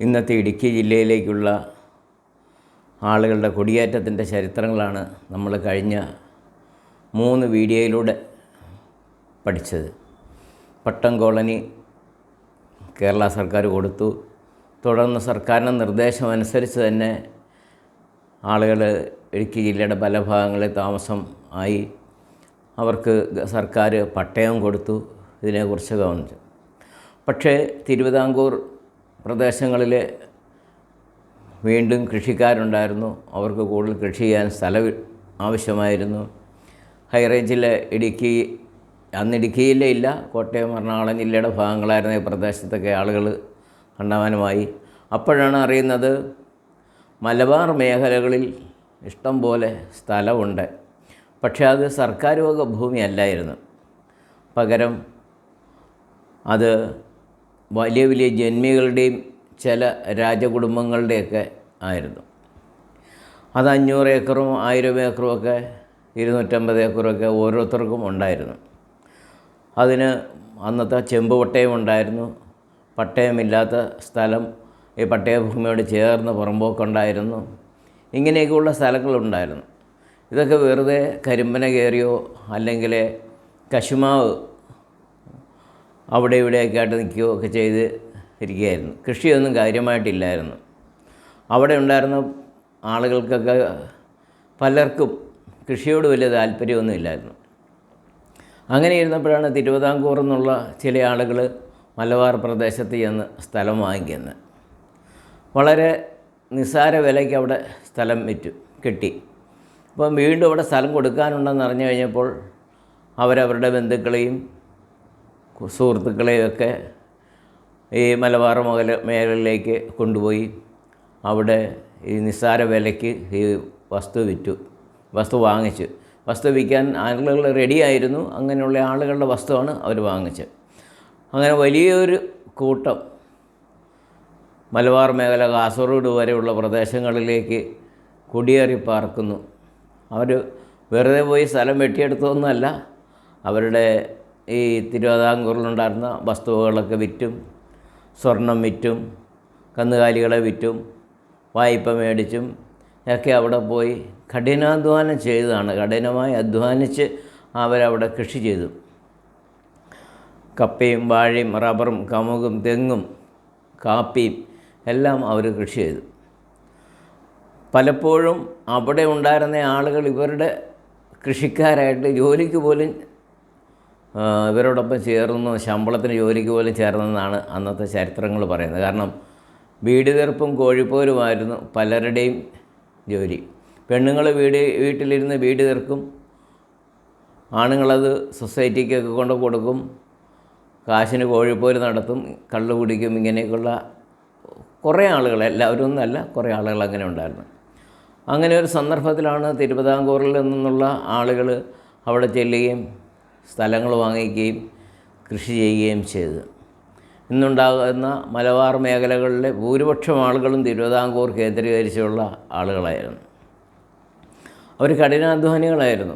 ഇന്നത്തെ ഇടുക്കി ജില്ലയിലേക്കുള്ള ആളുകളുടെ കൊടിയേറ്റത്തിന്റെ ചരിത്രങ്ങളാണ് നമ്മൾ കഴിഞ്ഞ മൂന്ന് വീഡിയോയിലൂടെ പഠിച്ചത്. പട്ടം കോളനി കേരള സർക്കാർ കൊടുത്തു. തുടർന്ന് സർക്കാരിന്റെ നിർദ്ദേശം അനുസരിച്ച് തന്നെ ആളുകൾ ഇടുക്കി ജില്ലയുടെ പല ഭാഗങ്ങളിൽ താമസം ആയി. അവർക്ക് സർക്കാർ പട്ടയം കൊടുത്തു. ഇതിനെക്കുറിച്ച് ഗവൺമെന്റ് പക്ഷേ തിരുവിതാംകൂർ പ്രദേശങ്ങളിൽ വീണ്ടും കൃഷിക്കാരുണ്ടായിരുന്നു. അവർക്ക് കൂടുതൽ കൃഷി ചെയ്യാൻ സ്ഥലം ആവശ്യമായിരുന്നു. ഹൈറേഞ്ചിലെ ഇടുക്കി അന്ന് ഇടുക്കിയിലേ ഇല്ല കോട്ടയം എറണാകുളം ജില്ലയുടെ ഭാഗങ്ങളായിരുന്ന ഈ പ്രദേശത്തൊക്കെ ആളുകൾ കണ്ടമാനമായി. അപ്പോഴാണ് അറിയുന്നത് മലബാർ മേഖലകളിൽ ഇഷ്ടം പോലെ സ്ഥലമുണ്ട്. പക്ഷേ അത് സർക്കാർ വക ഭൂമിയല്ലായിരുന്നു. പകരം അത് വലിയ വലിയ ജന്മികളുടെയും ചില രാജകുടുംബങ്ങളുടെയൊക്കെ ആയിരുന്നു. അത് അഞ്ഞൂറ് ഏക്കറും ആയിരം ഏക്കറും ഒക്കെ ഇരുന്നൂറ്റമ്പത് ഏക്കറും ഒക്കെ ഓരോരുത്തർക്കും ഉണ്ടായിരുന്നു. അതിന് അന്നത്തെ ചെമ്പ് പട്ടയം ഉണ്ടായിരുന്നു. പട്ടയമില്ലാത്ത സ്ഥലം ഈ പട്ടയഭൂമിയോട് ചേർന്ന് പുറമ്പോക്കുണ്ടായിരുന്നു. ഇങ്ങനെയൊക്കെയുള്ള സ്ഥലങ്ങളുണ്ടായിരുന്നു. ഇതൊക്കെ വെറുതെ കരിമ്പന കയറിയോ അല്ലെങ്കിൽ കശുമാവ് അവിടെ ഇവിടെയൊക്കെ ആയിട്ട് നിൽക്കുകയോ ഒക്കെ ചെയ്ത് ഇരിക്കുകയായിരുന്നു. കൃഷിയൊന്നും കാര്യമായിട്ടില്ലായിരുന്നു. അവിടെ ഉണ്ടായിരുന്ന ആളുകൾക്കൊക്കെ പലർക്കും കൃഷിയോട് വലിയ താല്പര്യമൊന്നും ഇല്ലായിരുന്നു. അങ്ങനെ ഇരുന്നപ്പോഴാണ് തിരുവിതാംകൂർ എന്നുള്ള ചില ആളുകൾ മലബാർ പ്രദേശത്ത് ചെന്ന് സ്ഥലം വാങ്ങിക്കുന്നത്. വളരെ നിസ്സാര വിലയ്ക്ക് അവിടെ സ്ഥലം വിറ്റു കിട്ടി. അപ്പം വീണ്ടും അവിടെ സ്ഥലം കൊടുക്കാനുണ്ടെന്ന് അറിഞ്ഞു കഴിഞ്ഞപ്പോൾ അവരവരുടെ ബന്ധുക്കളെയും സുഹൃത്തുക്കളെയും ഒക്കെ ഈ മലബാർ മുതൽ മേഖലയിലേക്ക് കൊണ്ടുപോയി അവിടെ ഈ നിസ്സാര വിലയ്ക്ക് ഈ വസ്തു വിറ്റു വസ്തു വാങ്ങിച്ചു. വസ്തു വിൽക്കാൻ ആളുകൾ റെഡിയായിരുന്നു അങ്ങനെയുള്ള ആളുകളുടെ വസ്തുവാണ് അവർ വാങ്ങിച്ചത്. അങ്ങനെ വലിയൊരു കൂട്ടം മലബാർ മേഖല കാസർഗോഡ് വരെയുള്ള പ്രദേശങ്ങളിലേക്ക് കുടിയേറി പാർക്കുന്നു. അവർ വെറുതെ പോയി സ്ഥലം വെട്ടിയെടുത്തതൊന്നുമല്ല. അവരുടെ ഈ തിരുവിതാംകൂറിലുണ്ടായിരുന്ന വസ്തുവകളൊക്കെ വിറ്റും സ്വർണം വിറ്റും കന്നുകാലികളെ വിറ്റും വായ്പ മേടിച്ചും ഒക്കെ അവിടെ പോയി കഠിനാധ്വാനം ചെയ്തതാണ്. കഠിനമായി അധ്വാനിച്ച് അവരവിടെ കൃഷി ചെയ്തു. കപ്പയും വാഴയും റബ്ബറും കമുകും തെങ്ങും കാപ്പിയും എല്ലാം അവർ കൃഷി ചെയ്തു. പലപ്പോഴും അവിടെ ഉണ്ടായിരുന്ന ആളുകൾ ഇവരുടെ കൃഷിക്കാരായിട്ട് ജോലിക്ക് പോലും ഇവരോടൊപ്പം ചേർന്നു ശമ്പളത്തിന് ജോലിക്ക് പോലും ചേർന്നെന്നാണ് അന്നത്തെ ചരിത്രങ്ങൾ പറയുന്നത്. കാരണം വീട് തീർപ്പും കോഴിപ്പോരുമായിരുന്നു പലരുടെയും ജോലി. പെണ്ണുങ്ങൾ വീട് വീട്ടിലിരുന്ന് വീട് തീർക്കും ആണുങ്ങളത് സൊസൈറ്റിക്കൊക്കെ കൊണ്ട് കൊടുക്കും കാശിന് കോഴിപ്പോര് നടത്തും കള്ളു കുടിക്കും ഇങ്ങനെയൊക്കെയുള്ള കുറേ ആളുകൾ എല്ലാവരും ഒന്നല്ല കുറേ ആളുകൾ അങ്ങനെ ഉണ്ടായിരുന്നു. അങ്ങനെ ഒരു സന്ദർഭത്തിലാണ് തിരുവിതാംകൂറിൽ നിന്നുള്ള ആളുകൾ അവിടെ ചെല്ലുകയും സ്ഥലങ്ങൾ വാങ്ങിക്കുകയും കൃഷി ചെയ്യുകയും ചെയ്തത് ഇന്നുണ്ടാകുന്ന മലബാർ മേഖലകളിലെ ഭൂരിപക്ഷം ആളുകളും തിരുവിതാംകൂർ കേന്ദ്രീകരിച്ചുള്ള ആളുകളായിരുന്നു. അവർ കഠിനാധ്വാനികളായിരുന്നു.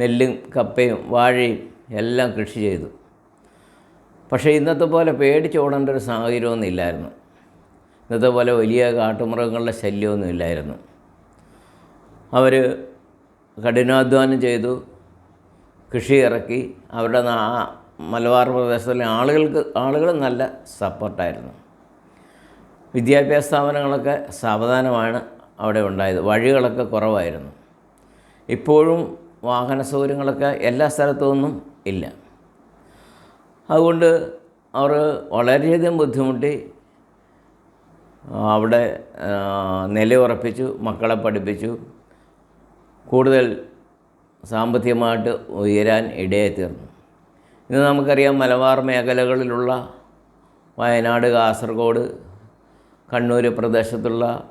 നെല്ലും കപ്പയും വാഴയും എല്ലാം കൃഷി ചെയ്തു. പക്ഷേ ഇന്നത്തെ പോലെ പേടിച്ചോടേണ്ട ഒരു സാഹചര്യമൊന്നും ഇല്ലായിരുന്നു. ഇന്നത്തെ പോലെ വലിയ കാട്ടുമൃഗങ്ങളുടെ ശല്യമൊന്നും ഇല്ലായിരുന്നു. അവർ കഠിനാധ്വാനം ചെയ്തു. കൃഷി ഇറക്കി അവരുടെ മലബാർ പ്രദേശത്തിലെ ആളുകൾക്ക് ആളുകൾ നല്ല സപ്പോർട്ടായിരുന്നു. വിദ്യാഭ്യാസ സ്ഥാപനങ്ങളൊക്കെ സാവധാനമാണ് അവിടെ ഉണ്ടായത്. വഴികളൊക്കെ കുറവായിരുന്നു. ഇപ്പോഴും വാഹന സൗകര്യങ്ങളൊക്കെ എല്ലാ സ്ഥലത്തൊന്നും ഇല്ല. അതുകൊണ്ട് അവർ വളരെയധികം ബുദ്ധിമുട്ടി അവിടെ നിലയുറപ്പിച്ചു മക്കളെ പഠിപ്പിച്ചു. കൂടുതൽ സാമ്പത്തികമായിട്ട് ഉയരാൻ ഇടയായിത്തീർന്നു. ഇന്ന് നമുക്കറിയാം മലബാർ മേഖലകളിലുള്ള വയനാട് കാസർഗോഡ് കണ്ണൂർ പ്രദേശത്തുള്ള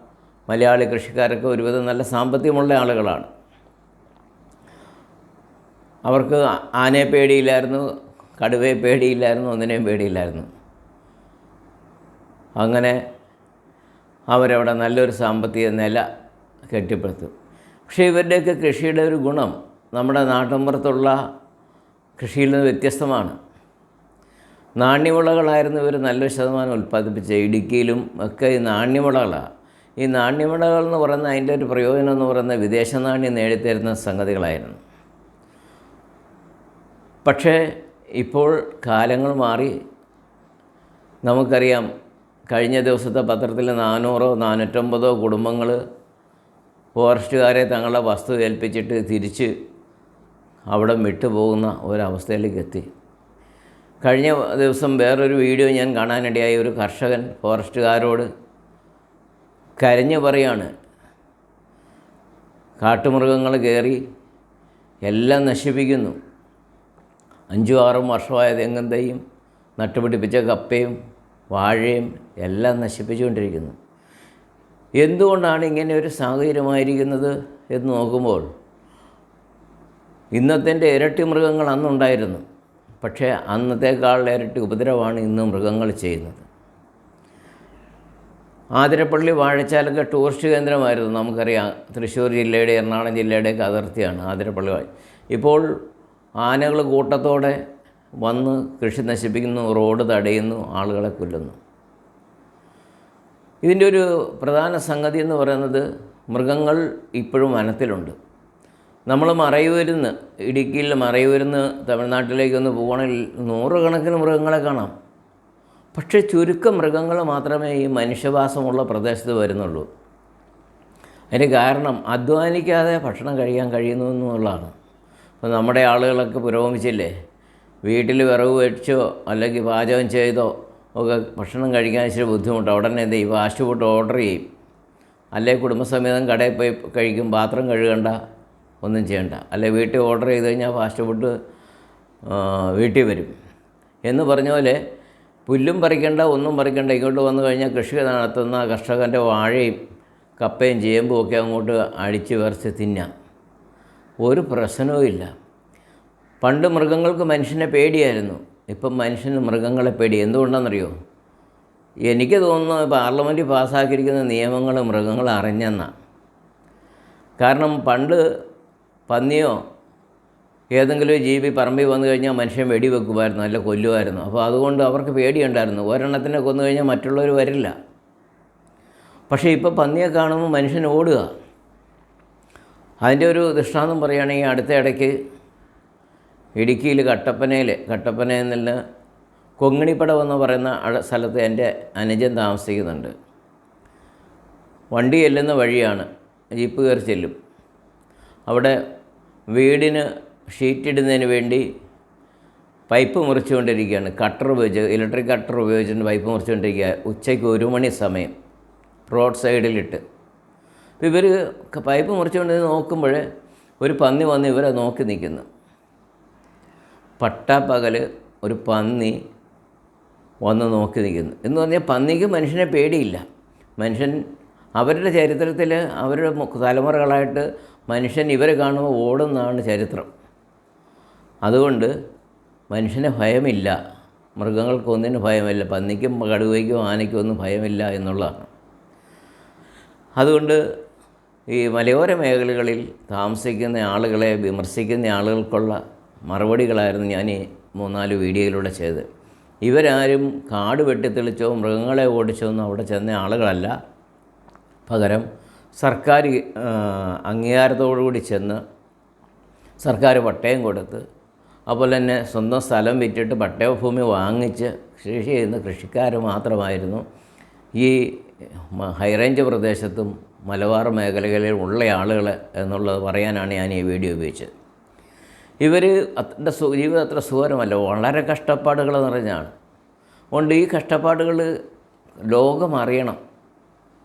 മലയാളി കൃഷിക്കാരൊക്കെ ഒരുവിധം നല്ല സാമ്പത്തികമുള്ള ആളുകളാണ്. അവർക്ക് ആനയെ പേടിയില്ലായിരുന്നു കടുവയെ പേടിയില്ലായിരുന്നു ഒന്നിനെയും പേടിയില്ലായിരുന്നു. അങ്ങനെ അവരവിടെ നല്ലൊരു സാമ്പത്തിക നില കെട്ടിപ്പടുത്തു. പക്ഷേ ഇവരുടെയൊക്കെ കൃഷിയുടെ ഒരു ഗുണം നമ്മുടെ നാട്ടിൻപുറത്തുള്ള കൃഷിയിൽ നിന്ന് വ്യത്യസ്തമാണ്. നാണ്യവിളകളായിരുന്നു ഇവർ നല്ലൊരു ശതമാനം ഉൽപ്പാദിപ്പിച്ച ഇടുക്കിയിലും ഒക്കെ ഈ നാണ്യവിളകളാണ് ഈ നാണ്യവിളകൾ എന്ന് പറയുന്ന അതിന്റെ ഒരു പ്രയോജനം എന്ന് പറയുന്നത് വിദേശ നാണ്യം നേടിത്തരുന്ന സംഗതികളായിരുന്നു. പക്ഷേ ഇപ്പോൾ കാലങ്ങൾ മാറി. നമുക്കറിയാം കഴിഞ്ഞ ദിവസത്തെ പത്രത്തിൽ നാനൂറോ നാനൂറ്റമ്പതോ കുടുംബങ്ങൾ ഫോറസ്റ്റുകാരെ തങ്ങളുടെ വസ്തു ഏൽപ്പിച്ചിട്ട് തിരിച്ച് അവിടെ വിട്ടുപോകുന്ന ഒരവസ്ഥയിലേക്ക് എത്തി. കഴിഞ്ഞ ദിവസം വേറൊരു വീഡിയോ ഞാൻ കാണാനിടയായി. ഒരു കർഷകൻ ഫോറസ്റ്റുകാരോട് കരഞ്ഞു പറയാണ് കാട്ടുമൃഗങ്ങൾ കയറി എല്ലാം നശിപ്പിക്കുന്നു. അഞ്ചും ആറും വർഷമായ തെങ്ങും തൈയും നട്ടുപിടിപ്പിച്ച കപ്പയും വാഴയും എല്ലാം നശിപ്പിച്ചുകൊണ്ടിരിക്കുന്നു. എന്തുകൊണ്ടാണ് ഇങ്ങനെ ഒരു സാഹചര്യമായിരിക്കുന്നത്? എന്ന് നോക്കുമ്പോൾ ഇന്നത്തെ ഇരട്ടി മൃഗങ്ങൾ അന്നുണ്ടായിരുന്നു. പക്ഷേ അന്നത്തേക്കാൾ ഇരട്ടി ഉപദ്രവമാണ് ഇന്ന് മൃഗങ്ങൾ ചെയ്യുന്നത്. ആതിരപ്പള്ളി വാഴച്ചാലൊക്കെ ടൂറിസ്റ്റ് കേന്ദ്രമായിരുന്നു. നമുക്കറിയാം തൃശ്ശൂർ ജില്ലയുടെ എറണാകുളം ജില്ലയുടെയൊക്കെ അതിർത്തിയാണ് ആതിരപ്പള്ളി വാഴ. ഇപ്പോൾ ആനകൾ കൂട്ടത്തോടെ വന്ന് കൃഷി നശിപ്പിക്കുന്നു റോഡ് തടയുന്നു ആളുകളെ കൊല്ലുന്നു. ഇതിന്റെ ഒരു പ്രധാന സംഗതി എന്ന് പറയുന്നത് മൃഗങ്ങൾ ഇപ്പോഴും വനത്തിലുണ്ട്. നമ്മൾ മറയൂരിന്ന് ഇടുക്കിയിൽ മറയൂരിന്ന് തമിഴ്നാട്ടിലേക്കൊന്ന് പോകണമെങ്കിൽ നൂറുകണക്കിന് മൃഗങ്ങളെ കാണാം. പക്ഷേ ചുരുക്കം മൃഗങ്ങൾ മാത്രമേ ഈ മനുഷ്യവാസമുള്ള പ്രദേശത്ത് വരുന്നുള്ളൂ. അതിന് കാരണം അധ്വാനിക്കാതെ ഭക്ഷണം കഴിക്കാൻ കഴിയുന്നു എന്നുള്ളതാണ്. അപ്പോൾ നമ്മുടെ ആളുകളൊക്കെ പുരോഗമിച്ചില്ലേ? വീട്ടിൽ വിറവ് വെച്ചോ അല്ലെങ്കിൽ പാചകം ചെയ്തോ ഒക്കെ ഭക്ഷണം കഴിക്കാൻ ഇച്ചിരി ബുദ്ധിമുട്ടാണ് ഉടനെ എന്ത് ചെയ്യും ഫാസ്റ്റ് ഫുഡ് ഓർഡർ ചെയ്യും. അല്ലെങ്കിൽ കുടുംബസമേതം കടയിൽ പോയി കഴിക്കും പാത്രം കഴുകണ്ട. ഒന്നും ചെയ്യണ്ട. അല്ലെ വീട്ടിൽ ഓർഡർ ചെയ്ത് കഴിഞ്ഞാൽ ഫാസ്റ്റ് ഫുഡ് വീട്ടിൽ വരും. എന്ന് പറഞ്ഞ പോലെ പുല്ലും പറിക്കണ്ട ഒന്നും പറിക്കണ്ട. ഇങ്ങോട്ട് വന്നു കഴിഞ്ഞാൽ കൃഷി നടത്തുന്ന കർഷകന്റെ വാഴയും കപ്പയും ചേമ്പും ഒക്കെ അങ്ങോട്ട് അടിച്ച് വരച്ച് തിന്നാം. ഒരു പ്രശ്നവും ഇല്ല. പണ്ട് മൃഗങ്ങൾക്ക് മനുഷ്യനെ പേടിയായിരുന്നു. ഇപ്പം മനുഷ്യന് മൃഗങ്ങളെ പേടി. എന്തുകൊണ്ടാണെന്നറിയോ? എനിക്ക് തോന്നുന്നു പാർലമെന്റിൽ പാസ്സാക്കിയിരിക്കുന്ന നിയമങ്ങൾ മൃഗങ്ങൾ അറിഞ്ഞെന്നാണ് കാരണം പണ്ട് പന്നിയോ? ഏതെങ്കിലും ജീവി പറമ്പിൽ വന്നു കഴിഞ്ഞാൽ മനുഷ്യൻ വെടിവെക്കുമായിരുന്നു അല്ല കൊല്ലുമായിരുന്നു. അപ്പോൾ അതുകൊണ്ട് അവർക്ക് പേടിയുണ്ടായിരുന്നു. ഒരെണ്ണത്തിനെ കൊന്നു കഴിഞ്ഞാൽ മറ്റുള്ളവർ വരില്ല. പക്ഷേ ഇപ്പോൾ പന്നിയെ കാണുമ്പോൾ മനുഷ്യൻ ഓടുക. അതിന്റെ ഒരു ദൃഷ്ടാന്തം പറയുകയാണെങ്കിൽ അടുത്ത ഇടയ്ക്ക് ഇടുക്കിയിൽ കട്ടപ്പനയിൽ കട്ടപ്പനയിൽ നിന്ന് കൊങ്ങിണിപ്പടം എന്ന് പറയുന്ന സ്ഥലത്ത് എന്റെ അനുജൻ താമസിക്കുന്നുണ്ട്. വണ്ടി ചെല്ലുന്ന വഴിയാണ്. ജീപ്പ് കയറി ചെല്ലും. അവിടെ വീടിന് ഷീറ്റിടുന്നതിന് വേണ്ടി പൈപ്പ് മുറിച്ചുകൊണ്ടിരിക്കുകയാണ്. കട്ടർ ഉപയോഗിച്ച് ഇലക്ട്രിക് കട്ടർ ഉപയോഗിച്ചിട്ട് പൈപ്പ് മുറിച്ചുകൊണ്ടിരിക്കുക. ഉച്ചയ്ക്ക് ഒരു മണി സമയം റോഡ് സൈഡിലിട്ട് അപ്പോൾ ഇവർ പൈപ്പ് മുറിച്ചുകൊണ്ട് നോക്കുമ്പോൾ ഒരു പന്നി വന്ന് ഇവരെ നോക്കി നിൽക്കുന്നു. പട്ടാപ്പകൽ ഒരു പന്നി വന്ന് നോക്കി നിൽക്കുന്നു. എന്ന് പറഞ്ഞാൽ പന്നിക്ക് മനുഷ്യനെ പേടിയില്ല. മനുഷ്യൻ അവരുടെ ചരിത്രത്തിൽ അവരുടെ തലമുറകളായിട്ട് മനുഷ്യൻ ഇവരെ കാണുമ്പോൾ ഓടുന്നതാണ് ചരിത്രം. അതുകൊണ്ട് മനുഷ്യന് ഭയമില്ല. മൃഗങ്ങൾക്കൊന്നിനും ഭയമില്ല. പന്നിക്കും കടുവയ്ക്കും ആനയ്ക്കും ഒന്നും ഭയമില്ല എന്നുള്ളതാണ്. അതുകൊണ്ട് ഈ മലയോര മേഖലകളിൽ താമസിക്കുന്ന ആളുകളെ വിമർശിക്കുന്ന ആളുകൾക്കുള്ള മറുപടികളായിരുന്നു ഞാൻ ഈ മൂന്നാൽ വീഡിയോയിലൂടെ ചെയ്തത്. ഇവരാരും കാട് വെട്ടിത്തെളിച്ചോ മൃഗങ്ങളെ ഓടിച്ചോ ഒന്നും അവിടെ ചെന്ന ആളുകളല്ല. പകരം സർക്കാർ അംഗീകാരത്തോടുകൂടി ചെന്ന് സർക്കാർ പട്ടയം കൊടുത്ത് അതുപോലെ തന്നെ സ്വന്തം സ്ഥലം വിറ്റിട്ട് പട്ടയഭൂമി വാങ്ങിച്ച് കൃഷി ചെയ്യുന്ന കൃഷിക്കാർ മാത്രമായിരുന്നു ഈ ഹൈറേഞ്ച് പ്രദേശത്തും മലബാർ മേഖലകളിൽ ഉള്ള ആളുകൾ എന്നുള്ളത് പറയാനാണ് ഞാൻ ഈ വീഡിയോ ഉപയോഗിച്ചത്. ഇവർ അത്ര ജീവിതം അത്ര സുഖകരമല്ല വളരെ കഷ്ടപ്പാടുകൾ നിറഞ്ഞാണ് അതുകൊണ്ട് ഈ കഷ്ടപ്പാടുകൾ ലോകം അറിയണം.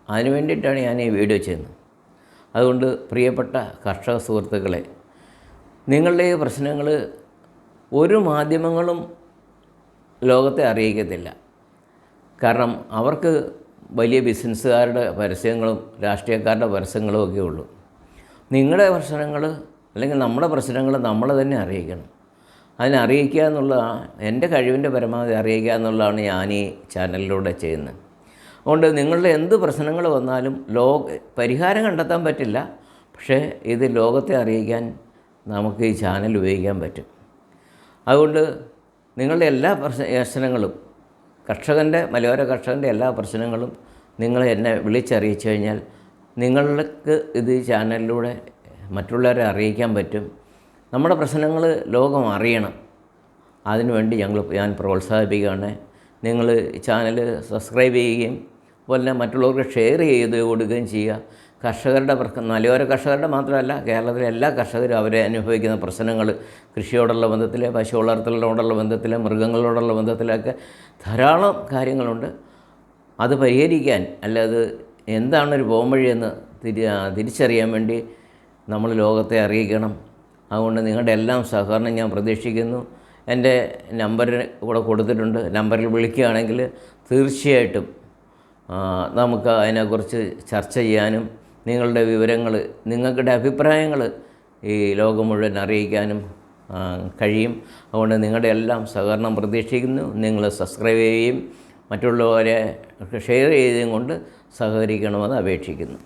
അതിനു വേണ്ടിയിട്ടാണ് ഞാൻ ഈ വീഡിയോ ചെയ്യുന്നത്. അതുകൊണ്ട് പ്രിയപ്പെട്ട കർഷക സുഹൃത്തുക്കളെ നിങ്ങളുടെ ഈ പ്രശ്നങ്ങൾ ഒരു മാധ്യമങ്ങളും ലോകത്തെ അറിയിക്കത്തില്ല. കാരണം അവർക്ക് വലിയ ബിസിനസ്സുകാരുടെ പരസ്യങ്ങളും രാഷ്ട്രീയക്കാരുടെ പരസ്യങ്ങളും ഒക്കെ ഉള്ളൂ. നിങ്ങളുടെ പ്രശ്നങ്ങൾ അല്ലെങ്കിൽ നമ്മുടെ പ്രശ്നങ്ങൾ നമ്മൾ തന്നെ അറിയിക്കണം. അതിനറിയിക്കുക എന്നുള്ളതാണ് എന്റെ കഴിവിന്റെ പരമാവധി അറിയിക്കുക എന്നുള്ളതാണ് ഞാൻ ഈ ചാനലിലൂടെ ചെയ്യുന്നത്. അതുകൊണ്ട് നിങ്ങളുടെ എന്ത് പ്രശ്നങ്ങൾ വന്നാലും ലോക പരിഹാരം കണ്ടെത്താൻ പറ്റില്ല. പക്ഷേ ഇത് ലോകത്തെ അറിയിക്കാൻ നമുക്ക് ഈ ചാനൽ ഉപയോഗിക്കാൻ പറ്റും. അതുകൊണ്ട് നിങ്ങളുടെ എല്ലാ പ്രശ്ന പ്രശ്നങ്ങളും കർഷകന്റെ മലയോര കർഷകന്റെ എല്ലാ പ്രശ്നങ്ങളും നിങ്ങൾ എന്നെ വിളിച്ചറിയിച്ചു കഴിഞ്ഞാൽ നിങ്ങൾക്ക് ഇത് ചാനലിലൂടെ മറ്റുള്ളവരെ അറിയിക്കാൻ പറ്റും. നമ്മുടെ പ്രശ്നങ്ങൾ ലോകം അറിയണം. അതിനുവേണ്ടി ഞങ്ങൾ ഞാൻ പ്രോത്സാഹിപ്പിക്കുകയാണ്. നിങ്ങൾ ചാനൽ സബ്സ്ക്രൈബ് ചെയ്യുകയും അതുപോലെ മറ്റുള്ളവർക്ക് ഷെയർ ചെയ്ത് കൊടുക്കുകയും ചെയ്യുക. കർഷകരുടെ പ്രശ്നം മലയോര കർഷകരുടെ മാത്രമല്ല കേരളത്തിലെ എല്ലാ കർഷകരും അവരെ അനുഭവിക്കുന്ന പ്രശ്നങ്ങൾ കൃഷിയോടുള്ള ബന്ധത്തിൽ പശു വളർത്തലിനോടുള്ള ബന്ധത്തിൽ മൃഗങ്ങളോടുള്ള ബന്ധത്തിലൊക്കെ ധാരാളം കാര്യങ്ങളുണ്ട്. അത് പരിഹരിക്കാൻ അല്ലാതെ എന്താണൊരു പോംവഴിയെന്ന് തിരി തിരിച്ചറിയാൻ വേണ്ടി നമ്മൾ ലോകത്തെ അറിയിക്കണം. അതുകൊണ്ട് നിങ്ങളുടെ എല്ലാം സഹകരണം ഞാൻ പ്രതീക്ഷിക്കുന്നു. എന്റെ നമ്പർ ഇവിടെ കൊടുത്തിട്ടുണ്ട്. നമ്പറിൽ വിളിക്കുകയാണെങ്കിൽ തീർച്ചയായിട്ടും നമുക്ക് അതിനെക്കുറിച്ച് ചർച്ച ചെയ്യാനും നിങ്ങളുടെ വിവരങ്ങൾ നിങ്ങളുടെ അഭിപ്രായങ്ങൾ ഈ ലോകം മുഴുവൻ അറിയിക്കാനും കഴിയും. അതുകൊണ്ട് നിങ്ങളുടെ എല്ലാം സഹകരണം പ്രതീക്ഷിക്കുന്നു. നിങ്ങൾ സബ്സ്ക്രൈബ് ചെയ്യുകയും മറ്റുള്ളവരെ ഷെയർ ചെയ്തും കൊണ്ട് സഹകരിക്കണമെന്ന് അപേക്ഷിക്കുന്നു.